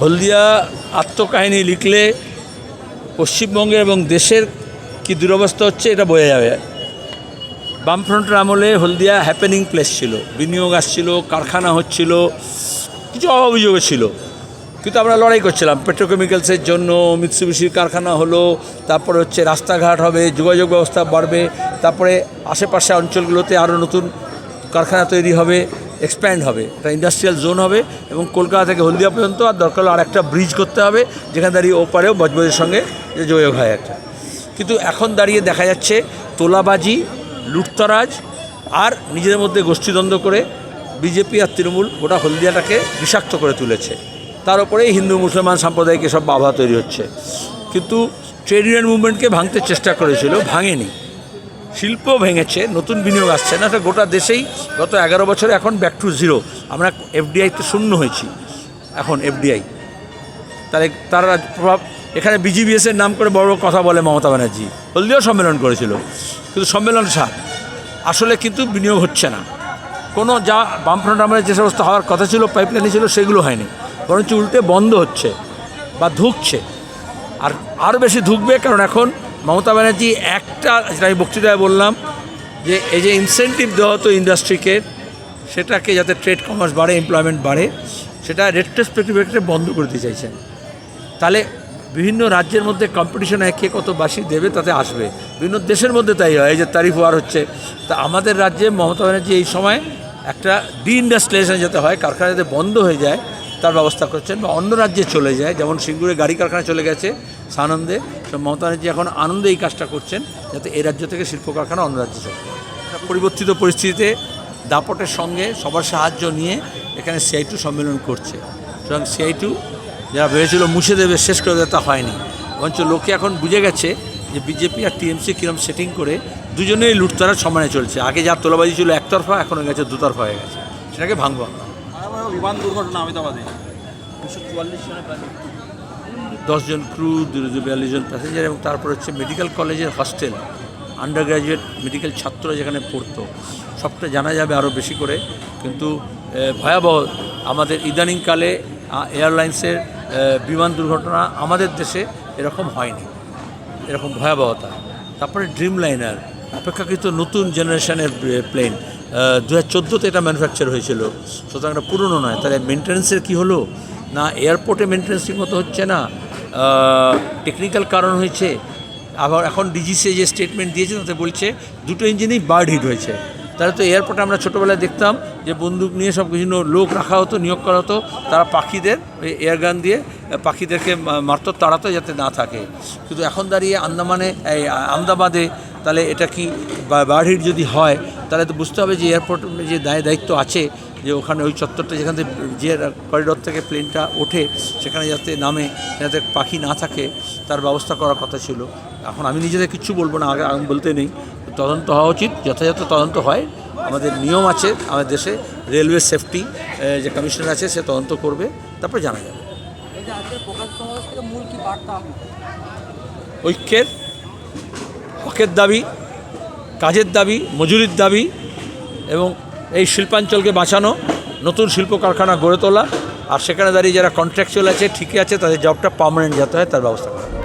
হলদিয়া আত্মকাহিনী লিখলে পশ্চিমবঙ্গের এবং দেশের কি দুরবস্থা হচ্ছে এটা বোঝা যাবে। বামফ্রন্টের আমলে হলদিয়া হ্যাপেনিং প্লেস ছিল, বিনিয়োগ আসছিল, কারখানা হচ্ছিল, কিছু অভিযোগও ছিল। কিন্তু আমরা লড়াই করছিলাম পেট্রোকেমিক্যালসের জন্য মিৎসুবিশির কারখানা হলো, তারপরে হচ্ছে রাস্তাঘাট হবে, যোগাযোগ ব্যবস্থা বাড়বে, তারপরে আশেপাশে অঞ্চলগুলোতে আরও নতুন কারখানা তৈরি হবে। এক্সপ্যান্ড হবে। একটা ইন্ডাস্ট্রিয়াল জোন হবে এবং কলকাতা থেকে হলদিয়া পর্যন্ত আর দরকার হলে আর একটা ব্রিজ করতে হবে, যেখানে দাঁড়িয়ে ওপারেও বজবজের সঙ্গে যোগাযোগ হয় একটা। কিন্তু এখন দাঁড়িয়ে দেখা যাচ্ছে তোলাবাজি, লুটতরাজ আর নিজেদের মধ্যে গোষ্ঠীদ্বন্দ্ব করে বিজেপি আর তৃণমূল গোটা হলদিয়াটাকে বিষাক্ত করে তুলেছে। তার উপরেই হিন্দু, মুসলমান সাম্প্রদায়িক এসব বাধা তৈরি হচ্ছে। কিন্তু ট্রেড ইউনিয়ন মুভমেন্টকে ভাঙতে চেষ্টা করেছিল, ভাঙেনি। শিল্প ভেঙেছে, নতুন বিনিয়োগ আসছে না গোটা দেশেই গত এগারো বছরে এখন ব্যাক টু জিরো আমরা এফডিআইতে শূন্য হয়েছি, এখন এফডিআই তাহলে তার প্রভাব এখানে বিজিবিএস এর নাম করে বড় কথা বলে মমতা ব্যানার্জি। হলদিও সম্মেলন করেছিল, কিন্তু সম্মেলন সার। আসলে কিন্তু বিনিয়োগ হচ্ছে না। কোনো যা বামফ্রন্ট আমলে যে সমস্ত হওয়ার কথা ছিল পাইপলাইনে ছিল, সেগুলো হয়নি। বরঞ্চ উল্টে বন্ধ হচ্ছে বা ধুকছে। আর আরও বেশি ধুকবে কারণ এখন মমতা ব্যানার্জি একটা যেটা আমি বক্তৃতায় বললাম, যে এই যে ইনসেন্টিভ দেওয়া হতো ইন্ডাস্ট্রিকে সেটাকে যাতে ট্রেড কমার্স বাড়ে এমপ্লয়মেন্ট বাড়ে, সেটা রেট্রোস্পেক্টিভ বন্ধ করে দিতে চাইছেন। তাহলে বিভিন্ন রাজ্যের মধ্যে কম্পিটিশন কে কত বাসি দেবে তাতে আসবে। বিভিন্ন দেশের মধ্যে তাই হয়, এই যে তারিফ ওয়ার হচ্ছে। তা আমাদের রাজ্যে মমতা ব্যানার্জি এই সময় একটা ডিইন্ডাস্ট্রিয়ালাইজেশন যাতে হয়, কারখানা যাতে বন্ধ হয়ে যায় তার ব্যবস্থা করছেন বা অন্য রাজ্যে চলে যায়, যেমন সিঙ্গুরে গাড়ি কারখানা চলে গেছে, সানন্দে। মমতা ব্যানার্জি এখন আনন্দে এই কাজটা করছেন, যাতে এই রাজ্য থেকে শিল্প কারখানা অন্য রাজ্যে চলে যায়। পরিবর্তিত পরিস্থিতিতে দাপটের সঙ্গে সবার সাহায্য নিয়ে এখানে সিআই টু সম্মেলন করছে। সুতরাং সিআই টু যারা ভেবেছিল মুছে দেবে, শেষ করে দেবে তা হয়নি। বরঞ্চ লোকে এখন বুঝে গেছে যে বিজেপি আর টিএমসি কীরকম সেটিং করে দুজনেই লুটতারার সমানে চলছে। আগে যা তোলাবাজি ছিল একতরফা, এখন হয়ে গেছে দুতরফা হয়ে গেছে। সেটাকে ভাঙবো আমরা। বিমান দুর্ঘটনা আহমেদাবাদে দুশো চুয়াল্লিশ জনের প্রায় দশজন ক্রু দুশো বিয়াল্লিশ জন প্যাসেঞ্জার এবং তারপর হচ্ছে মেডিকেল কলেজের হস্টেল আন্ডার গ্র্যাজুয়েট মেডিকেল ছাত্র যেখানে পড়তো। সবটা জানা যাবে আরও বেশি করে কিন্তু ভয়াবহ আমাদের ইদানিংকালে এয়ারলাইন্সের বিমান দুর্ঘটনা আমাদের দেশে এরকম হয়নি। এরকম ভয়াবহতা। তারপরে ড্রিম লাইনার অপেক্ষাকৃত নতুন জেনারেশনের প্লেন দু হাজার চোদ্দোতে এটা ম্যানুফ্যাকচার হয়েছিল। সুতরাং এটা পুরনো নয়। তাহলে মেনটেন্সের কী হলো? না এয়ারপোর্টে মেনটেন্স ঠিক মতো হচ্ছে না। টেকনিক্যাল কারণ হয়েছে। আবার এখন ডিজিসি যে স্টেটমেন্ট দিয়েছে, তাতে বলছে দুটো ইঞ্জিনেই বার্ড হিট হয়েছে। তাহলে তো এয়ারপোর্টে আমরা ছোটোবেলায় দেখতাম যে বন্দুক নিয়ে সব কিছু লোক রাখা হতো, নিয়োগ করা হতো, তারা পাখিদের, ওই এয়ারগান দিয়ে পাখিদেরকে মারতো, তাড়াতো যাতে না থাকে। কিন্তু এখন দাঁড়িয়ে আন্দামানে, এই আহমেদাবাদে তাহলে এটা কি হিট যদি হয় তাহলে তো বুঝতে হবে যে এয়ারপোর্ট যে দায় দায়িত্ব আছে যে ওখানে ওই চত্বরটা যেখান থেকে যে করিডোর থেকে প্লেনটা ওঠে সেখানে যাতে নামে যাতে পাখি না থাকে তার ব্যবস্থা করার কথা ছিল। এখন আমি নিজেদের কিচ্ছু বলব না আগে আমি বলতে নেই। তদন্ত হওয়া উচিত যথাযথ তদন্ত হয়। আমাদের নিয়ম আছে আমাদের দেশে রেলওয়ে সেফটি যে কমিশনার আছে সে তদন্ত করবে তারপরে জানা যাবে। ঐক্যের হকের দাবি, কাজের দাবি, মজুরির দাবি এবং এই শিল্পাঞ্চলকে বাঁচানো, নতুন শিল্প কারখানা গড়ে তোলা আর সেখানে দাঁড়িয়ে যারা কন্ট্রাকচুয়াল আছে, ঠিকই আছে, তাদের জবটা পার্মানেন্ট যাতে হয়, তার ব্যবস্থা করা।